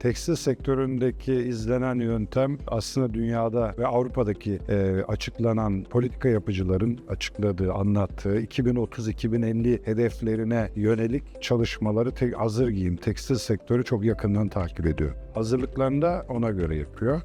Tekstil sektöründeki izlenen yöntem aslında dünyada ve Avrupa'daki e, açıklanan politika yapıcıların açıkladığı, anlattığı 2030-2050 hedeflerine yönelik çalışmaları te- hazır giyim, tekstil sektörü çok yakından takip ediyor. Hazırlıklarını da ona göre yapıyor.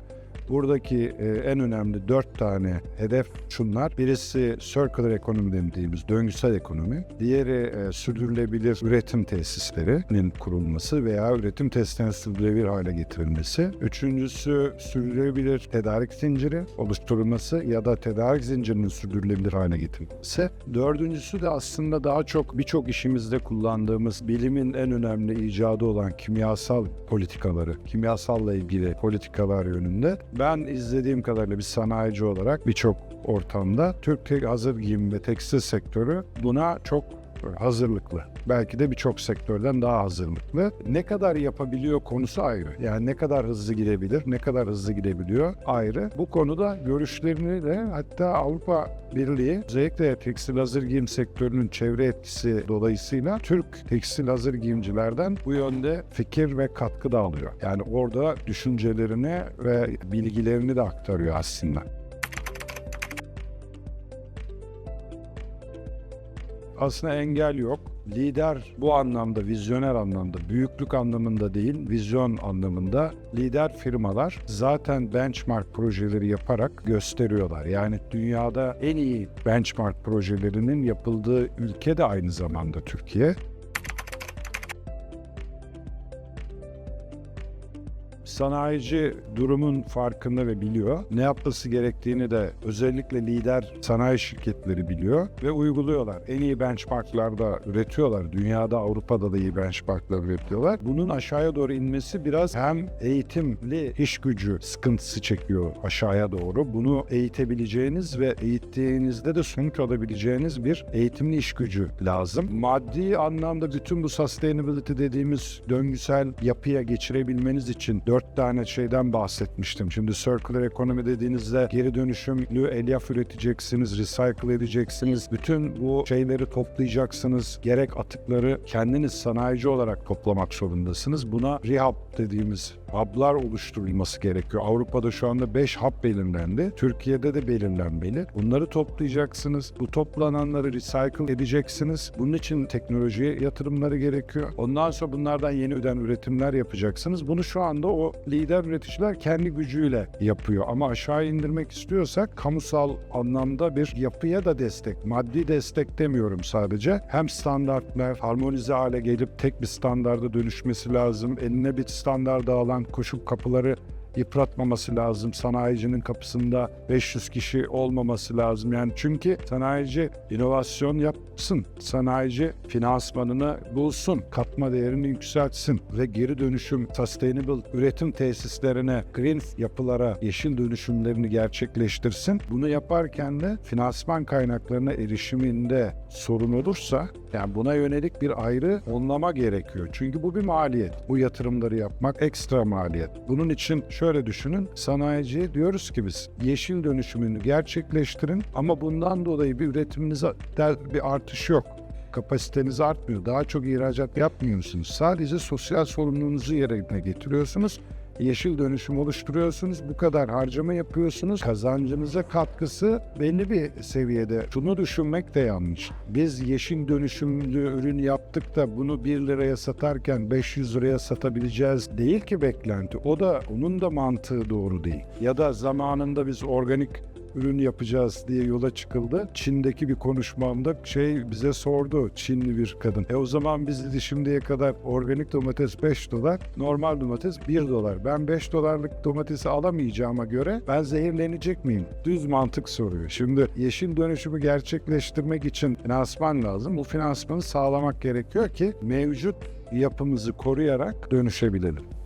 Buradaki e, en önemli dört tane hedef şunlar. Birisi circular ekonomi dediğimiz döngüsel ekonomi. Diğeri e, sürdürülebilir üretim tesislerinin kurulması veya üretim tesislerinin sürdürülebilir hale getirilmesi. Üçüncüsü sürdürülebilir tedarik zinciri oluşturulması ya da tedarik zincirinin sürdürülebilir hale getirilmesi. Dördüncüsü de aslında daha çok birçok işimizde kullandığımız bilimin en önemli icadı olan kimyasal politikaları, kimyasalla ilgili politikalar yönünde. Ben izlediğim kadarıyla bir sanayici olarak birçok ortamda Türk te- hazır giyim ve tekstil sektörü buna çok hazırlıklı. Belki de birçok sektörden daha hazırlıklı. Ne kadar yapabiliyor konusu ayrı. Yani ne kadar hızlı gidebilir, ne kadar hızlı gidebiliyor ayrı. Bu konuda görüşlerini de hatta Avrupa Birliği özellikle tekstil hazır giyim sektörünün çevre etkisi dolayısıyla Türk tekstil hazır giyimcilerden bu yönde fikir ve katkı da alıyor. Yani orada düşüncelerini ve bilgilerini de aktarıyor aslında. Aslında engel yok. Lider bu anlamda, vizyoner anlamda, büyüklük anlamında değil, vizyon anlamında lider firmalar zaten benchmark projeleri yaparak gösteriyorlar. Yani dünyada en iyi benchmark projelerinin yapıldığı ülke de aynı zamanda Türkiye. Sanayici durumun farkında ve biliyor. Ne yapması gerektiğini de özellikle lider sanayi şirketleri biliyor ve uyguluyorlar. En iyi benchmarklarda üretiyorlar. Dünyada, Avrupa'da da iyi benchmarklar üretiyorlar. Bunun aşağıya doğru inmesi biraz hem eğitimli iş gücü sıkıntısı çekiyor aşağıya doğru. Bunu eğitebileceğiniz ve eğittiğinizde de sonuç alabileceğiniz bir eğitimli iş gücü lazım. Maddi anlamda bütün bu sustainability dediğimiz döngüsel yapıya geçirebilmeniz için dört tane şeyden bahsetmiştim. Şimdi circular ekonomi dediğinizde geri dönüşümlü elyaf üreteceksiniz, recycle edeceksiniz. Bütün bu şeyleri toplayacaksınız. Gerek atıkları kendiniz sanayici olarak toplamak zorundasınız. Buna rehab dediğimiz hub'lar oluşturulması gerekiyor. Avrupa'da şu anda 5 hub belirlendi. Türkiye'de de belirlenmeli. Bunları toplayacaksınız. Bu toplananları recycle edeceksiniz. Bunun için teknolojiye yatırımları gerekiyor. Ondan sonra bunlardan yeni öden üretimler yapacaksınız. Bunu şu anda o lider üreticiler kendi gücüyle yapıyor. Ama aşağı indirmek istiyorsak kamusal anlamda bir yapıya da destek, maddi destek demiyorum sadece. Hem standartlar harmonize hale gelip tek bir standarda dönüşmesi lazım. Eline bir standarda alan koşup kapıları yıpratmaması lazım. Sanayicinin kapısında 500 kişi olmaması lazım. Yani çünkü sanayici inovasyon yapsın. Sanayici finansmanını bulsun. Katma değerini yükseltsin ve geri dönüşüm sustainable üretim tesislerine, green yapılara, yeşil dönüşümlerini gerçekleştirsin. Bunu yaparken de finansman kaynaklarına erişiminde sorun olursa yani buna yönelik bir ayrı onlama gerekiyor. Çünkü bu bir maliyet. Bu yatırımları yapmak ekstra maliyet. Bunun için şöyle düşünün. Sanayiciye diyoruz ki biz yeşil dönüşümünü gerçekleştirin ama bundan dolayı bir üretiminizde bir artış yok kapasiteniz artmıyor. Daha çok ihracat yapmıyorsunuz. Sadece sosyal sorumluluğunuzu yerine getiriyorsunuz. Yeşil dönüşüm oluşturuyorsunuz. Bu kadar harcama yapıyorsunuz. Kazancınıza katkısı belli bir seviyede. Şunu düşünmek de yanlış. Biz yeşil dönüşümlü ürün yaptık da bunu 1 liraya satarken 500 liraya satabileceğiz değil ki beklenti. O da onun da mantığı doğru değil. Ya da zamanında biz organik ürün yapacağız diye yola çıkıldı. Çin'deki bir konuşmamda şey bize sordu Çinli bir kadın. E o zaman biz dedi şimdiye kadar organik domates 5 dolar, normal domates 1 dolar. Ben 5 dolarlık domatesi alamayacağıma göre ben zehirlenecek miyim? Düz mantık soruyor. Şimdi yeşil dönüşümü gerçekleştirmek için finansman lazım. Bu finansmanı sağlamak gerekiyor ki mevcut yapımızı koruyarak dönüşebilelim.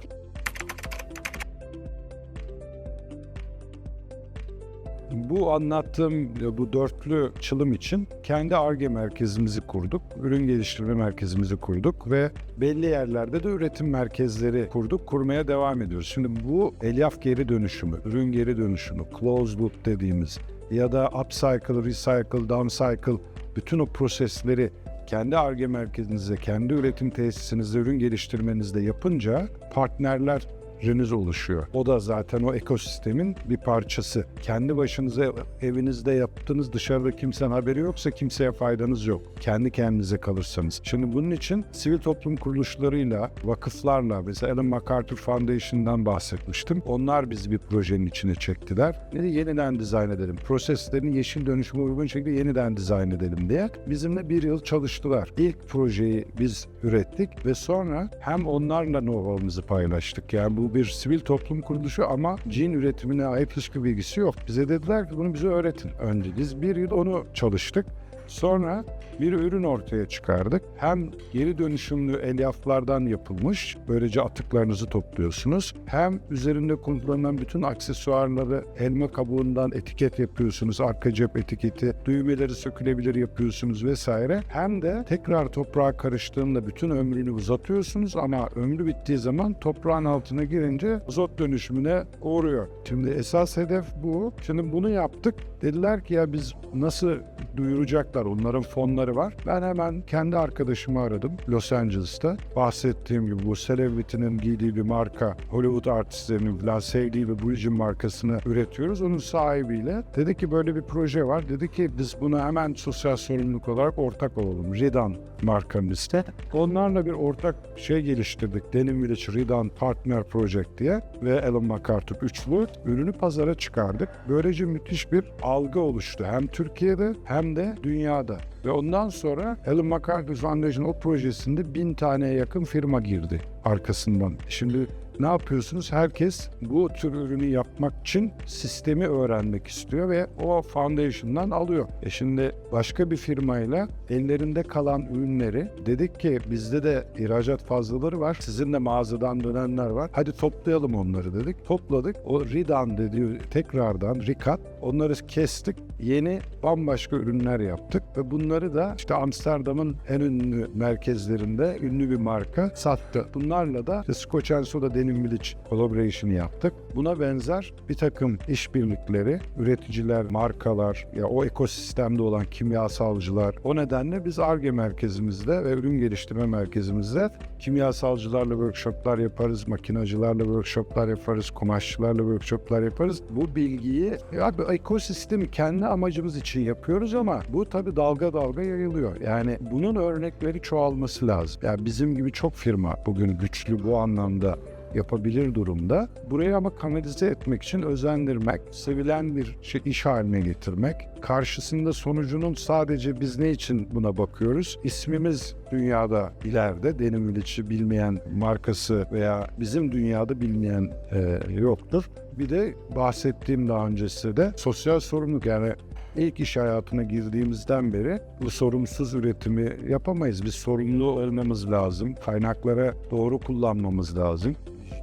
Bu anlattığım bu dörtlü çılım için kendi ARGE merkezimizi kurduk. Ürün geliştirme merkezimizi kurduk ve belli yerlerde de üretim merkezleri kurduk. Kurmaya devam ediyoruz. Şimdi bu elyaf geri dönüşümü, ürün geri dönüşümü, closed loop dediğimiz ya da upcycle, recycle, downcycle bütün o prosesleri kendi ARGE merkezinizde, kendi üretim tesisinizde ürün geliştirmenizde yapınca partnerler çevreniz oluşuyor. O da zaten o ekosistemin bir parçası. Kendi başınıza evinizde yaptığınız dışarıda kimsenin haberi yoksa kimseye faydanız yok. Kendi kendinize kalırsanız. Şimdi bunun için sivil toplum kuruluşlarıyla, vakıflarla mesela Ellen MacArthur Foundation'dan bahsetmiştim. Onlar bizi bir projenin içine çektiler. Dedi yeniden dizayn edelim. Proseslerin yeşil dönüşüme uygun şekilde yeniden dizayn edelim diye. Bizimle bir yıl çalıştılar. İlk projeyi biz ürettik ve sonra hem onlarla know-how'ımızı paylaştık. Yani bu bir sivil toplum kuruluşu ama cin üretimine ait hiçbir bilgisi yok. Bize dediler ki bunu bize öğretin önce. Biz bir yıl onu çalıştık. Sonra bir ürün ortaya çıkardık. Hem geri dönüşümlü elyaflardan yapılmış, böylece atıklarınızı topluyorsunuz. Hem üzerinde kullanılan bütün aksesuarları elma kabuğundan etiket yapıyorsunuz, arka cep etiketi, düğmeleri sökülebilir yapıyorsunuz vesaire. Hem de tekrar toprağa karıştığında bütün ömrünü uzatıyorsunuz ama ömrü bittiği zaman toprağın altına girince azot dönüşümüne uğruyor. Şimdi esas hedef bu. Şimdi bunu yaptık. Dediler ki ya biz nasıl duyuracaklar? Onların fonları var. Ben hemen kendi arkadaşımı aradım Los Angeles'ta. Bahsettiğim gibi bu celebrity'nin giydiği bir marka, Hollywood artistlerinin falan sevdiği bir jean markasını üretiyoruz. Onun sahibiyle dedi ki böyle bir proje var. Dedi ki biz buna hemen sosyal sorumluluk olarak ortak olalım. Ridan markanın ismi. Onlarla bir ortak şey geliştirdik. Denim Village Ridan Partner Project diye ve Ellen MacArthur üçlü ürünü pazara çıkardık. Böylece müthiş bir algı oluştu. Hem Türkiye'de hem de dünyada. Ve ondan sonra Ellen MacArthur Foundation o projesinde bin taneye yakın firma girdi arkasından. Şimdi ne yapıyorsunuz? Herkes bu tür ürünü yapmak için sistemi öğrenmek istiyor ve o foundation'dan alıyor. E şimdi başka bir firmayla ellerinde kalan ürünleri dedik ki bizde de ihracat fazlaları var. Sizin de mağazadan dönenler var. Hadi toplayalım onları dedik. Topladık. O Ridan dediği tekrardan Rikat onları kestik. Yeni bambaşka ürünler yaptık ve bunları da işte Amsterdam'ın en ünlü merkezlerinde ünlü bir marka sattı. Bunlarla da işte Scotch and Soda Denim Village collaboration yaptık. Buna benzer bir takım işbirlikleri, üreticiler, markalar, ya o ekosistemde olan kimyasalcılar. O nedenle biz ARGE merkezimizde ve ürün geliştirme merkezimizde kimyasalcılarla workshoplar yaparız, makinacılarla workshoplar yaparız, kumaşçılarla workshoplar yaparız. Bu bilgiyi ya bu ekosistemi kendi amacımız için yapıyoruz ama bu tabii dalga dalga yayılıyor. Yani bunun örnekleri çoğalması lazım. Yani bizim gibi çok firma bugün güçlü bu anlamda yapabilir durumda. Burayı ama kanalize etmek için özendirmek, sevilen bir şey iş haline getirmek, karşısında sonucunun sadece biz ne için buna bakıyoruz? İsmimiz dünyada ileride Denim Village'i bilmeyen markası veya bizim dünyada bilmeyen e, yoktur. Bir de bahsettiğim daha öncesi de sosyal sorumluluk yani İlk iş hayatına girdiğimizden beri bu sorumsuz üretimi yapamayız. Biz sorumlu olmamız lazım. Kaynaklara doğru kullanmamız lazım.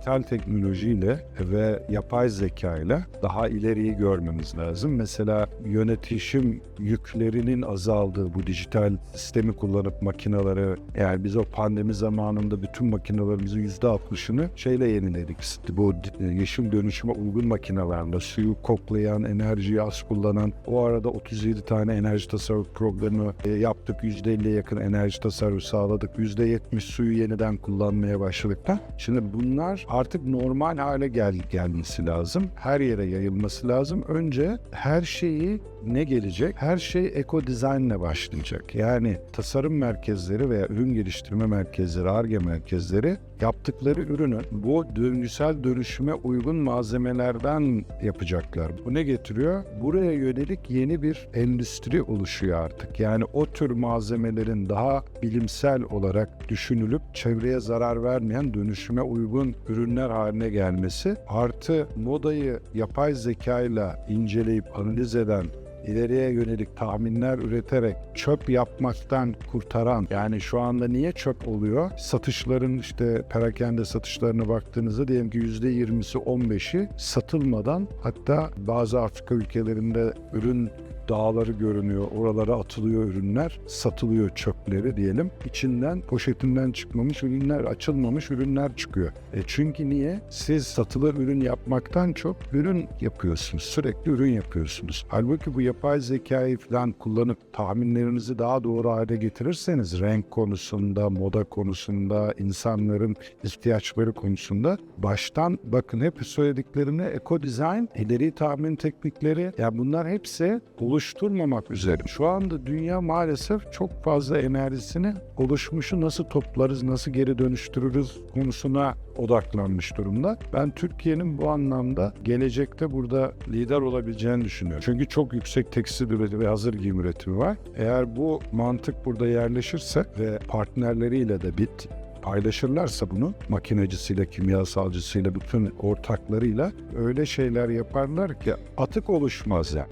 Dijital teknolojiyle ve yapay zeka ile daha ileriyi görmemiz lazım. Mesela yönetişim yüklerinin azaldığı bu dijital sistemi kullanıp makinaları yani biz o pandemi zamanında bütün makinalarımızın yüzde altmışını şeyle yeniledik. Bu yeşil dönüşüme uygun makinalarla suyu koklayan, enerjiyi az kullanan o arada 37 tane enerji tasarruf programı e, yaptık. %50'ye yakın enerji tasarrufu sağladık. %70 suyu yeniden kullanmaya başladık da. Şimdi bunlar artık normal hale gel gelmesi lazım. Her yere yayılması lazım. Önce her şeyi ne gelecek? Her şey eko dizaynla başlayacak. Yani tasarım merkezleri veya ürün geliştirme merkezleri, ARGE merkezleri yaptıkları ürünü bu döngüsel dönüşüme uygun malzemelerden yapacaklar. Bu ne getiriyor? Buraya yönelik yeni bir endüstri oluşuyor artık. Yani o tür malzemelerin daha bilimsel olarak düşünülüp çevreye zarar vermeyen dönüşüme uygun ürünler haline gelmesi artı modayı yapay zekayla inceleyip analiz eden ileriye yönelik tahminler üreterek çöp yapmaktan kurtaran yani şu anda niye çöp oluyor? Satışların işte perakende satışlarına baktığınızda diyelim ki %20'si 15'i satılmadan hatta bazı Afrika ülkelerinde ürün dağları görünüyor. Oralara atılıyor ürünler, satılıyor çöpleri diyelim. İçinden poşetinden çıkmamış ürünler, açılmamış ürünler çıkıyor. E çünkü niye? Siz satılı ürün yapmaktan çok ürün yapıyorsunuz. Sürekli ürün yapıyorsunuz. Halbuki bu yapay zekayı falan kullanıp tahminlerinizi daha doğru hale getirirseniz renk konusunda, moda konusunda, insanların ihtiyaçları konusunda baştan bakın hep söylediklerimde eco design, ileri tahmin teknikleri ya bunlar hepsi oluşturmamak üzere. Şu anda dünya maalesef çok fazla enerjisini oluşmuşu nasıl toplarız, nasıl geri dönüştürürüz konusuna odaklanmış durumda. Ben Türkiye'nin bu anlamda gelecekte burada lider olabileceğini düşünüyorum. Çünkü çok yüksek tekstil üretimi ve hazır giyim üretimi var. Eğer bu mantık burada yerleşirse ve partnerleriyle de bit paylaşırlarsa bunu makinecisiyle, kimyasalcısıyla, bütün ortaklarıyla öyle şeyler yaparlar ki atık oluşmaz yani.